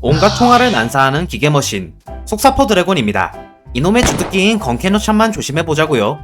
온갖 총알을 난사하는 기계머신 속사포 드래곤입니다. 이놈의 주특기인 건캐노참만 조심해보자고요.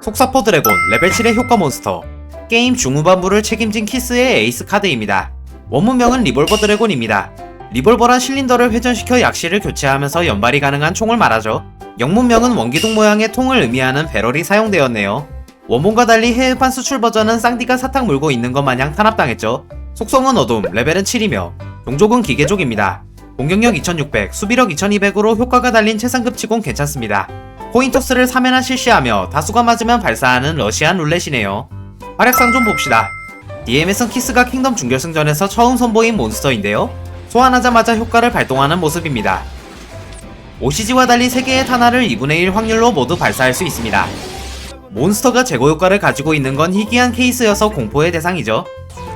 속사포 드래곤 레벨 7의 효과 몬스터 게임 중후반부를 책임진 키스의 에이스 카드입니다. 원문명은 리볼버 드래곤입니다. 리볼버란 실린더를 회전시켜 약실을 교체하면서 연발이 가능한 총을 말하죠. 영문명은 원기둥 모양의 통을 의미하는 배럴이 사용되었네요. 원본과 달리 해외판 수출 버전은 쌍디가 사탕 물고 있는 것 마냥 탄압당했죠. 속성은 어둠, 레벨은 7이며 종족은 기계족입니다. 공격력 2600, 수비력 2200으로 효과가 달린 최상급 치곤 괜찮습니다. 코인토스를 3회나 실시하며 다수가 맞으면 발사하는 러시안 룰렛이네요. 활약상 좀 봅시다. DMS는 키스가 킹덤 준결승전에서 처음 선보인 몬스터인데요. 소환하자마자 효과를 발동하는 모습입니다. OCG와 달리 3개의 탄화를 2분의 1 확률로 모두 발사할 수 있습니다. 몬스터가 제거 효과를 가지고 있는 건 희귀한 케이스여서 공포의 대상이죠.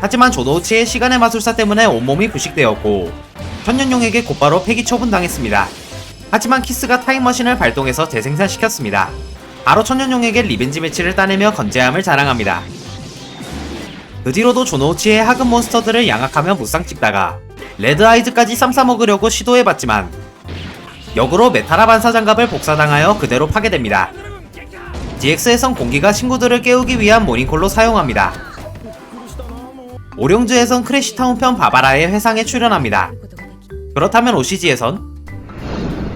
하지만 조노우치의 시간의 마술사 때문에 온몸이 부식되었고 천년용에게 곧바로 폐기 처분당했습니다. 하지만 키스가 타임머신을 발동해서 재생산시켰습니다. 바로 천년용에게 리벤지 매치를 따내며 건재함을 자랑합니다. 그 뒤로도 조노우치의 하급 몬스터들을 양악하며 무쌍 찍다가 레드 아이즈까지 쌈싸먹으려고 시도해봤지만 역으로 메타라 반사 장갑을 복사당하여 그대로 파괴됩니다. DX에선 공기가 친구들을 깨우기 위한 모닝콜로 사용합니다. 오룡즈에선 크래시타운 편 바바라의 회상에 출연합니다. 그렇다면 OCG에선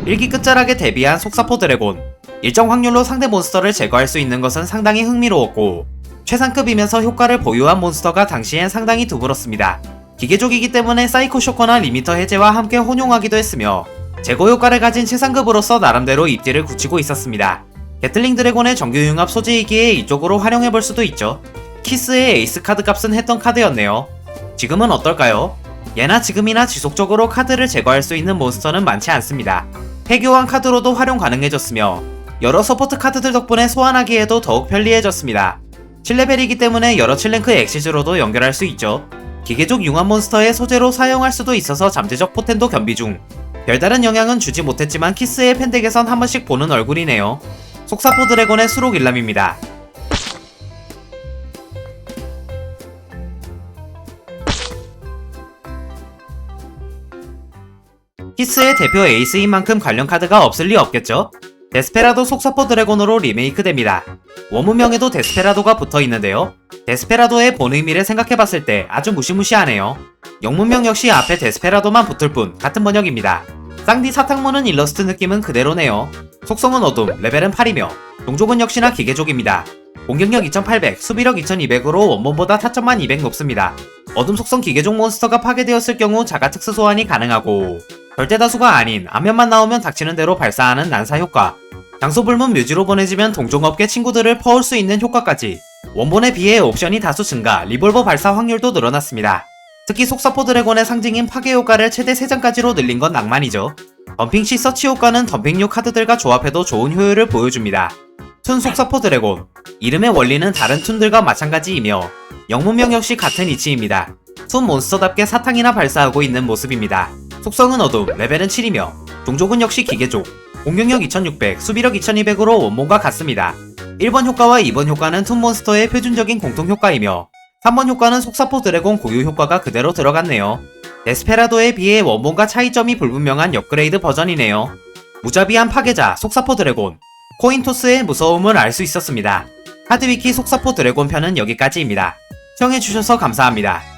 일기 끝자락에 대비한 속사포 드래곤 일정 확률로 상대 몬스터를 제거할 수 있는 것은 상당히 흥미로웠고 최상급이면서 효과를 보유한 몬스터가 당시엔 상당히 드물었습니다. 기계족이기 때문에 사이코 쇼커나 리미터 해제와 함께 혼용하기도 했으며 제거 효과를 가진 최상급으로서 나름대로 입지를 굳히고 있었습니다. 게틀링 드래곤의 정규 융합 소재이기에 이쪽으로 활용해볼 수도 있죠. 키스의 에이스 카드 값은 했던 카드였네요. 지금은 어떨까요? 예나 지금이나 지속적으로 카드를 제거할 수 있는 몬스터는 많지 않습니다. 폐교환 카드로도 활용 가능해졌으며 여러 서포트 카드들 덕분에 소환하기에도 더욱 편리해졌습니다. 7레벨이기 때문에 여러 7랭크 엑시즈로도 연결할 수 있죠. 기계족 융합 몬스터의 소재로 사용할 수도 있어서 잠재적 포텐도 겸비 중. 별다른 영향은 주지 못했지만 키스의 팬덱에선 한 번씩 보는 얼굴이네요. 속사포 드래곤의 수록 일람입니다. 키스의 대표 에이스인 만큼 관련 카드가 없을 리 없겠죠? 데스페라도 속사포 드래곤으로 리메이크됩니다. 원문명에도 데스페라도가 붙어 있는데요. 데스페라도의 본 의미를 생각해봤을 때 아주 무시무시하네요. 영문명 역시 앞에 데스페라도만 붙을 뿐 같은 번역입니다. 쌍디 사탕무는 일러스트 느낌은 그대로네요. 속성은 어둠, 레벨은 8이며 종족은 역시나 기계족입니다. 공격력 2800, 수비력 2200으로 원본보다 타점만 200 높습니다. 어둠 속성 기계족 몬스터가 파괴되었을 경우 자가 특수 소환이 가능하고 절대 다수가 아닌 안면만 나오면 닥치는 대로 발사하는 난사 효과 장소 불문 묘지로 보내지면 동종업계 친구들을 퍼올 수 있는 효과까지 원본에 비해 옵션이 다수 증가 리볼버 발사 확률도 늘어났습니다. 특히 속사포 드래곤의 상징인 파괴 효과를 최대 3장까지로 늘린 건 낭만이죠. 덤핑 시 서치 효과는 덤핑류 카드들과 조합해도 좋은 효율을 보여줍니다. 툰 속사포 드래곤 이름의 원리는 다른 툰들과 마찬가지이며 영문명 역시 같은 이치입니다. 툰 몬스터답게 사탕이나 발사하고 있는 모습입니다. 속성은 어둠, 레벨은 7이며 종족은 역시 기계족 공격력 2600, 수비력 2200으로 원본과 같습니다. 1번 효과와 2번 효과는 툰 몬스터의 표준적인 공통 효과이며 3번 효과는 속사포 드래곤 고유 효과가 그대로 들어갔네요. 데스페라도에 비해 원본과 차이점이 불분명한 업그레이드 버전이네요. 무자비한 파괴자 속사포 드래곤 코인토스의 무서움을 알 수 있었습니다. 하드위키 속사포 드래곤 편은 여기까지입니다. 시청해주셔서 감사합니다.